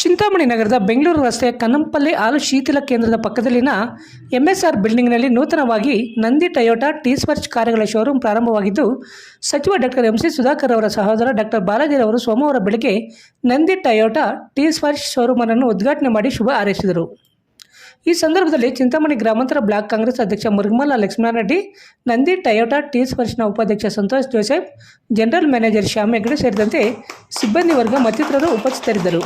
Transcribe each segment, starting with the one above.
ಚಿಂತಾಮಣಿ ನಗರದ ಬೆಂಗಳೂರು ರಸ್ತೆಯ ಕನ್ನಂಪಲ್ಲಿ ಹಾಲು ಶೀತಲ ಕೇಂದ್ರದ ಪಕ್ಕದಲ್ಲಿನ ಎಂಎಸ್ಆರ್ ಬಿಲ್ಡಿಂಗ್ನಲ್ಲಿ ನೂತನವಾಗಿ ನಂದಿ ಟೊಯೋಟಾ ಟಿ ಸ್ವರ್ಚ್ ಕಾರ್ಯಗಳ ಶೋರೂಮ್ ಪ್ರಾರಂಭವಾಗಿದ್ದು, ಸಚಿವ ಡಾಕ್ಟರ್ ಎಂ ಸಿ ಸುಧಾಕರ್ ಅವರ ಸಹೋದರ ಡಾಕ್ಟರ್ ಬಾಲಾಜಿರವರು ಸೋಮವಾರ ಬೆಳಗ್ಗೆ ನಂದಿ ಟೊಯೋಟಾ ಟಿ ಸ್ವರ್ಚ್ ಶೋರೂಮನ್ನು ಉದ್ಘಾಟನೆ ಮಾಡಿ ಶುಭ ಹಾರೈಸಿದರು. ಈ ಸಂದರ್ಭದಲ್ಲಿ ಚಿಂತಾಮಣಿ ಗ್ರಾಮಾಂತರ ಬ್ಲಾಕ್ ಕಾಂಗ್ರೆಸ್ ಅಧ್ಯಕ್ಷ ಮುರುಗಮಲ್ಲ ಲಕ್ಷ್ಮಣ ರೆಡ್ಡಿ ನಂದಿ ಟೊಯೋಟಾ ಟಿ ಸ್ವರ್ಚ್ನ ಉಪಾಧ್ಯಕ್ಷ Santosh Joseph, general manager Shyam Hegde ಸೇರಿದಂತೆ ಸಿಬ್ಬಂದಿ ವರ್ಗ ಮತ್ತಿತರರು ಉಪಸ್ಥಿತರಿದ್ದರು.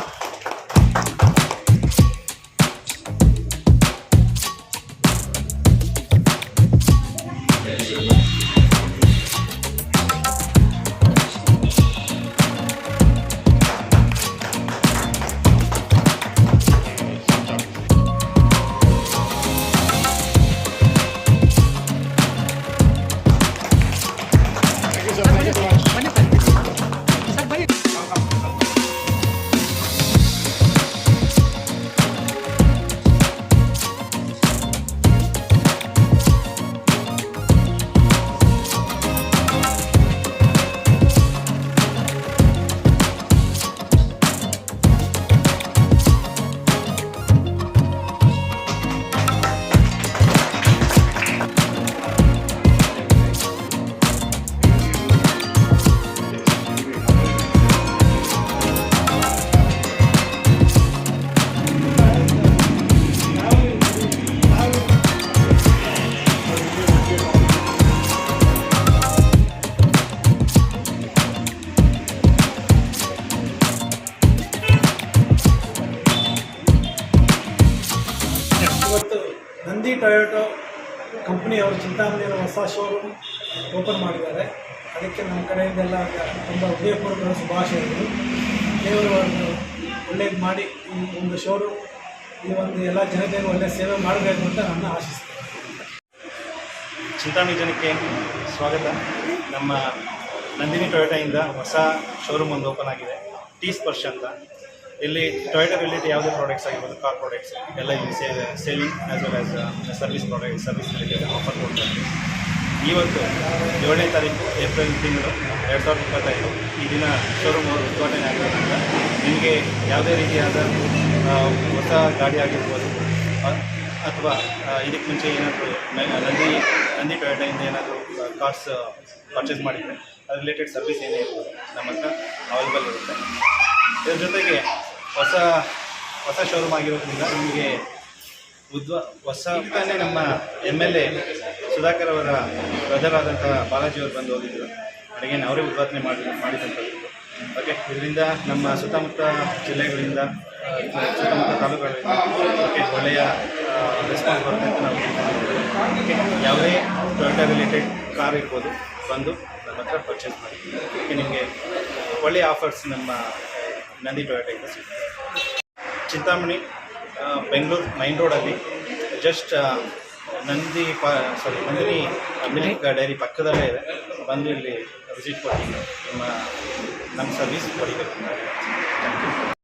ಇವತ್ತು ನಂದಿ ಟೊಯೋಟೋ ಕಂಪ್ನಿಯವರು ಚಿಂತಾಮಣಿಯಲ್ಲಿ ಹೊಸ ಶೋರೂಮ್ ಓಪನ್ ಮಾಡಿದ್ದಾರೆ. ಅದಕ್ಕೆ ನಮ್ಮ ಕಡೆಯಿಂದೆಲ್ಲ ತುಂಬ ಉದಯಪೂರ್ವಕ ಶುಭಾಶಯಗಳು. ದೇವರು ಒಂದು ಒಳ್ಳೇದು ಮಾಡಿ ಒಂದು ಶೋರೂಮ್ ಈ ಒಂದು ಎಲ್ಲ ಜನತೆಗೂ ಒಳ್ಳೆಯ ಸೇವೆ ಮಾಡಬೇಕು ಅಂತ ನನ್ನ ಆಶಿಸ್ತೇನೆ. ಚಿಂತಾಮಣಿ ಜನಕ್ಕೆ ಸ್ವಾಗತ. ನಮ್ಮ ನಂದಿನಿ ಟೊಯೋಟಾಯಿಂದ ಹೊಸ ಶೋರೂಮ್ ಒಂದು ಓಪನ್ ಆಗಿದೆ. ಟಿ ಸ್ಪರ್ಶ ಅಂತ. ಇಲ್ಲಿ ಟೊಯೋಟಾ ರಿಲೇಟೆಡ್ ಯಾವುದೇ ಪ್ರಾಡಕ್ಟ್ಸ್ ಆಗಿರ್ಬೋದು ಕಾರ್ ಪ್ರಾಡಕ್ಟ್ಸ್ ಎಲ್ಲ ಇಲ್ಲಿ say selling as well as service product service related offer ಕೊಡ್ತಾರೆ. ಇವತ್ತು ಏಳನೇ ತಾರೀಕು ಏಪ್ರಿಲ್ ತಿಂಗಳು ಎರಡು ಸಾವಿರದ ಇಪ್ಪತ್ತೈದು. ಈ ದಿನ ಶೋರೂಮ್ ಉದ್ಘಾಟನೆ ಆಗಿರೋದ್ರಿಂದ ನಿಮಗೆ ಯಾವುದೇ ರೀತಿಯಾದ ಹೊಸ ಗಾಡಿ ಆಗಿರ್ಬೋದು ಅಥವಾ ಇದಕ್ಕೆ ಮುಂಚೆ ಏನಾದರೂ ನಂದಿ ನಂದಿ ಟೊಯೋಟಾಯಿಂದ ಏನಾದರೂ ಕಾರ್ಸ್ ಪರ್ಚೇಸ್ ಮಾಡಿದರೆ ಅದು ರಿಲೇಟೆಡ್ ಸರ್ವಿಸ್ ಏನೇ ಇರ್ಬೋದು, ನಮ್ಮ ಹತ್ರ ಅವೈಲೇಬಲ್ ಇರುತ್ತೆ. ಇದ್ರ ಜೊತೆಗೆ ಹೊಸ ಹೊಸ ಶೋರೂಮ್ ಆಗಿರೋದ್ರಿಂದ ನಿಮಗೆ ಉದ್ವ, ಹೊಸ ತಾನೇ ನಮ್ಮ ಎಂ ಎಲ್ ಎ ಸುಧಾಕರ್ ಅವರ ಬ್ರದರ್ ಬಾಲಾಜಿಯವರು ಬಂದು ಹೋಗಿದ್ದರು ಅಡುಗೆ ಅವರೇ ಉದ್ಘಾಟನೆ ಮಾಡಿ, ಮಾಡಿದಂಥದ್ದು. ಓಕೆ ಇದರಿಂದ ನಮ್ಮ ಸುತ್ತಮುತ್ತ ಜಿಲ್ಲೆಗಳಿಂದ ಸುತ್ತಮುತ್ತ ತಾಲೂಕುಗಳಿಂದ ಓಕೆ ಒಳ್ಳೆಯ ರೆಸ್ಪಾನ್ಸ್ ಬರುತ್ತೆ ಅಂತ ನಾವು. ಓಕೆ ಯಾವುದೇ ಟೊಯೋಟಾ ರಿಲೇಟೆಡ್ ಕಾರ್ ಇರ್ಬೋದು, ಬಂದು ನಮ್ಮ ಹತ್ರ ಪರ್ಚೇಸ್ ಮಾಡಿ. ಓಕೆ ನಿಮಗೆ ಒಳ್ಳೆಯ ಆಫರ್ಸ್ ನಮ್ಮ ನಂದಿ ಟೊಯೋಟೆಯಿಂದ ಸಿಗುತ್ತೆ ಚಿಂತಾಮಣಿ ಬೆಂಗಳೂರು ಮೈನ್ ರೋಡಲ್ಲಿ ಜಸ್ಟ್ ನಂದಿ ಪಾ ಸಾರಿ ನಂದಿನಿ ಮಿಲ್ಕ್ ಡೈರಿ ಪಕ್ಕದಲ್ಲೇ ಇದೆ. ಬಂದು ಇಲ್ಲಿ ವಿಸಿಟ್ ಕೊಟ್ಟು ನಿಮ್ಮ, ನಮ್ಮ ಸರ್ವಿಸ್ ಯು